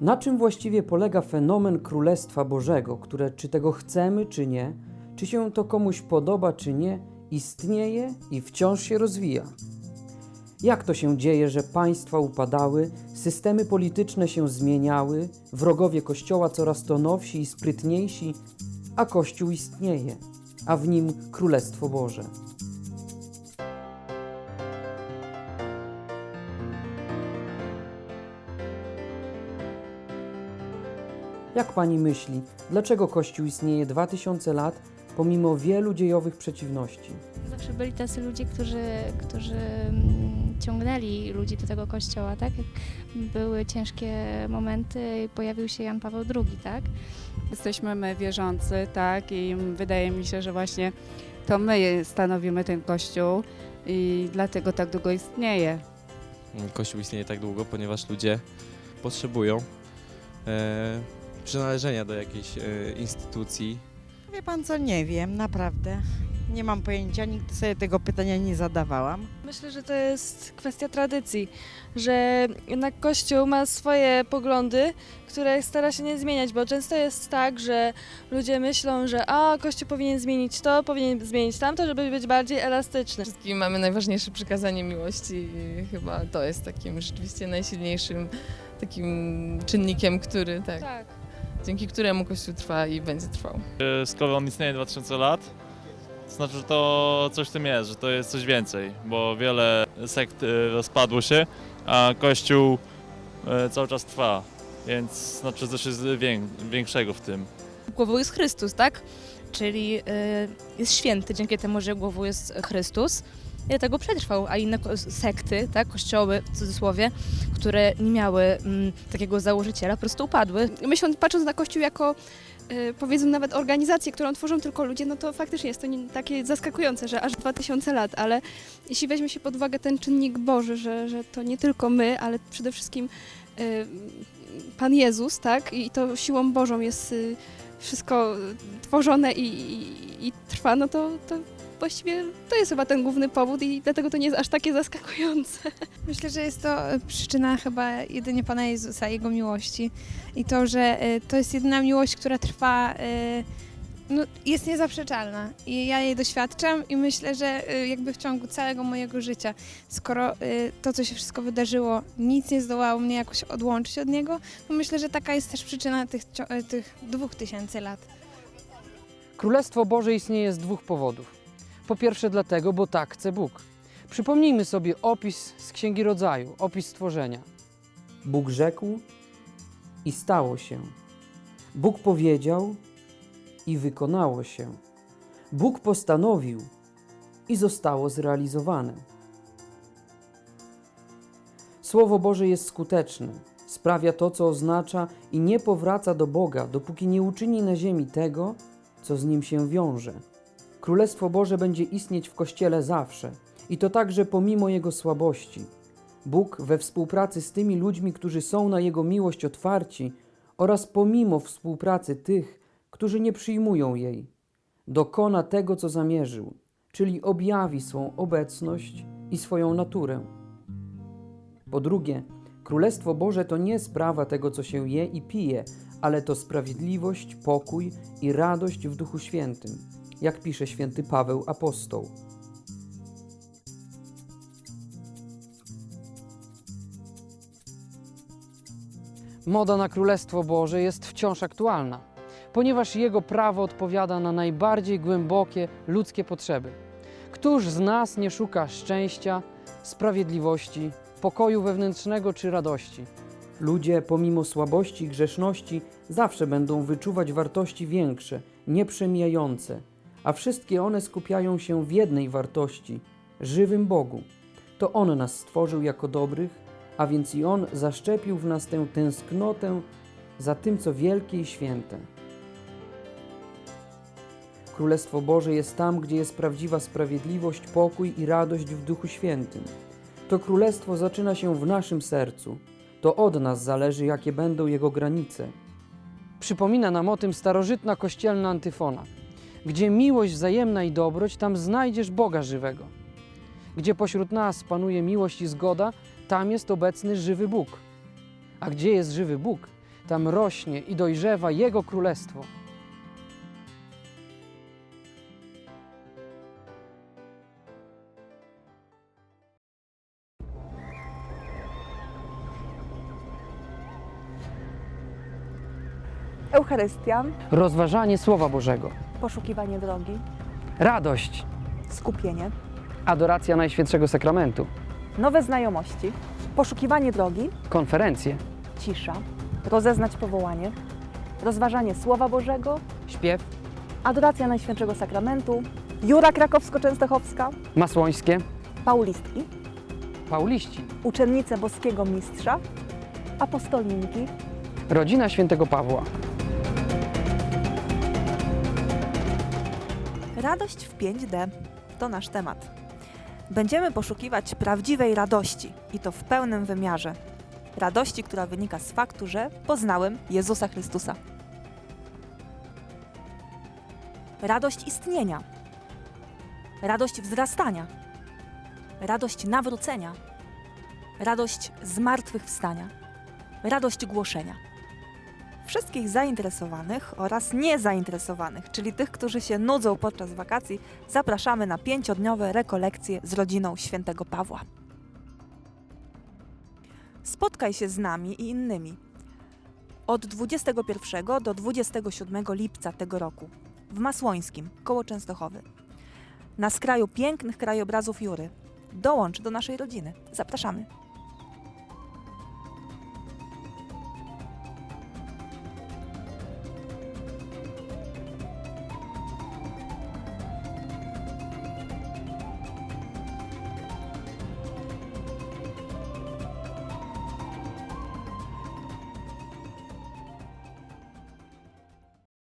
Na czym właściwie polega fenomen Królestwa Bożego, które czy tego chcemy, czy nie, czy się to komuś podoba, czy nie, istnieje i wciąż się rozwija? Jak to się dzieje, że państwa upadały, systemy polityczne się zmieniały, wrogowie Kościoła coraz to nowsi i sprytniejsi, a Kościół istnieje, a w nim Królestwo Boże? Jak pani myśli, dlaczego Kościół istnieje 2000 lat pomimo wielu dziejowych przeciwności? Zawsze byli tacy ludzie, którzy, którzy mm, ciągnęli ludzi do tego kościoła, tak? Jak były ciężkie momenty, pojawił się Jan Paweł II, tak? Jesteśmy my wierzący, tak, i wydaje mi się, że właśnie to my stanowimy ten kościół i dlatego tak długo istnieje. Kościół istnieje tak długo, ponieważ ludzie potrzebują e, przynależenia do jakiejś e, instytucji. Wie pan co, nie wiem, naprawdę. Nie mam pojęcia, nigdy sobie tego pytania nie zadawałam. Myślę, że to jest kwestia tradycji, że jednak Kościół ma swoje poglądy, które stara się nie zmieniać, bo często jest tak, że ludzie myślą, że a Kościół powinien zmienić to, powinien zmienić tamto, żeby być bardziej elastyczny. wszystkim mamy najważniejsze przykazanie miłości i chyba to jest takim rzeczywiście najsilniejszym takim czynnikiem, który tak, Tak. Dzięki któremu Kościół trwa i będzie trwał. E, Skoro on istnieje 2000 lat, to znaczy, że to coś w tym jest, że to jest coś więcej, bo wiele sekt e, rozpadło się, a Kościół e, cały czas trwa, więc znaczy coś jest wię- większego w tym. głową jest Chrystus, tak? Czyli jest święty dzięki temu, że głową jest Chrystus. I dlatego przetrwał, a inne sekty, tak, kościoły w cudzysłowie, które nie miały mm, takiego założyciela, po prostu upadły. Myśląc, patrząc na Kościół jako y, powiedzmy nawet organizację, którą tworzą tylko ludzie, no to faktycznie jest to nie, takie zaskakujące, że aż 2000 lat, ale jeśli weźmie się pod uwagę ten czynnik Boży, że, że to nie tylko my, ale przede wszystkim y, Pan Jezus, tak, i to siłą Bożą jest y, wszystko tworzone i, i, i trwa, no to, to właściwie to jest chyba ten główny powód i dlatego to nie jest aż takie zaskakujące. Myślę, że jest to e, przyczyna chyba jedynie Pana Jezusa, Jego miłości i to, że e, to jest jedyna miłość, która trwa, e, no, jest niezaprzeczalna i ja jej doświadczam i myślę, że jakby w ciągu całego mojego życia, skoro to, co się wszystko wydarzyło, nic nie zdołało mnie jakoś odłączyć od Niego, to myślę, że taka jest też przyczyna tych, tych dwóch tysięcy lat. Królestwo Boże istnieje z dwóch powodów. Po pierwsze dlatego, bo tak chce Bóg. Przypomnijmy sobie opis z Księgi Rodzaju, opis stworzenia. Bóg rzekł i stało się. Bóg powiedział i wykonało się. Bóg postanowił i zostało zrealizowane. Słowo Boże jest skuteczne, sprawia to, co oznacza i nie powraca do Boga, dopóki nie uczyni na ziemi tego, co z nim się wiąże. Królestwo Boże będzie istnieć w Kościele zawsze i to także pomimo jego słabości. Bóg we współpracy z tymi ludźmi, którzy są na Jego miłość otwarci oraz pomimo współpracy tych, którzy nie przyjmują jej, dokona tego, co zamierzył, czyli objawi swą obecność i swoją naturę. Po drugie, Królestwo Boże to nie sprawa tego, co się je i pije, ale to sprawiedliwość, pokój i radość w Duchu Świętym, jak pisze święty Paweł apostoł. Moda na Królestwo Boże jest wciąż aktualna, ponieważ jego prawo odpowiada na najbardziej głębokie ludzkie potrzeby. Któż z nas nie szuka szczęścia, sprawiedliwości, pokoju wewnętrznego czy radości? Ludzie, pomimo słabości i grzeszności, zawsze będą wyczuwać wartości większe, nieprzemijające, a wszystkie one skupiają się w jednej wartości żywym Bogu. To On nas stworzył jako dobrych, a więc i On zaszczepił w nas tę tęsknotę za tym, co wielkie i święte. Królestwo Boże jest tam, gdzie jest prawdziwa sprawiedliwość, pokój i radość w Duchu Świętym. To królestwo zaczyna się w naszym sercu. To od nas zależy, jakie będą jego granice. Przypomina nam o tym starożytna kościelna antyfona. Gdzie miłość wzajemna i dobroć, tam znajdziesz Boga żywego. Gdzie pośród nas panuje miłość i zgoda, tam jest obecny żywy Bóg. A gdzie jest żywy Bóg, Tam rośnie i dojrzewa Jego królestwo. Eucharystia, Rozważanie Słowa Bożego. Poszukiwanie drogi, Radość. skupienie, Adoracja Najświętszego Sakramentu. nowe znajomości, poszukiwanie drogi, Konferencje. cisza, rozeznać powołanie, rozważanie Słowa Bożego, Śpiew. adoracja Najświętszego Sakramentu, Jura Krakowsko-Częstochowska, Masłońskie. Paulistki, Pauliści. uczennice boskiego mistrza, apostolinki, Rodzina Świętego Pawła. Radość w 5D to nasz temat. Będziemy poszukiwać prawdziwej radości i to w pełnym wymiarze. Radości, która wynika z faktu, że poznałem Jezusa Chrystusa. Radość istnienia. Radość wzrastania. Radość nawrócenia. Radość zmartwychwstania. Radość głoszenia wszystkich zainteresowanych oraz niezainteresowanych, czyli tych, którzy się nudzą podczas wakacji, zapraszamy na pięciodniowe rekolekcje z rodziną świętego Pawła. Spotkaj się z nami i innymi od 21 do 27 lipca tego roku w Masłońskim, koło Częstochowy. Na skraju pięknych krajobrazów Jury. Dołącz do naszej rodziny. Zapraszamy.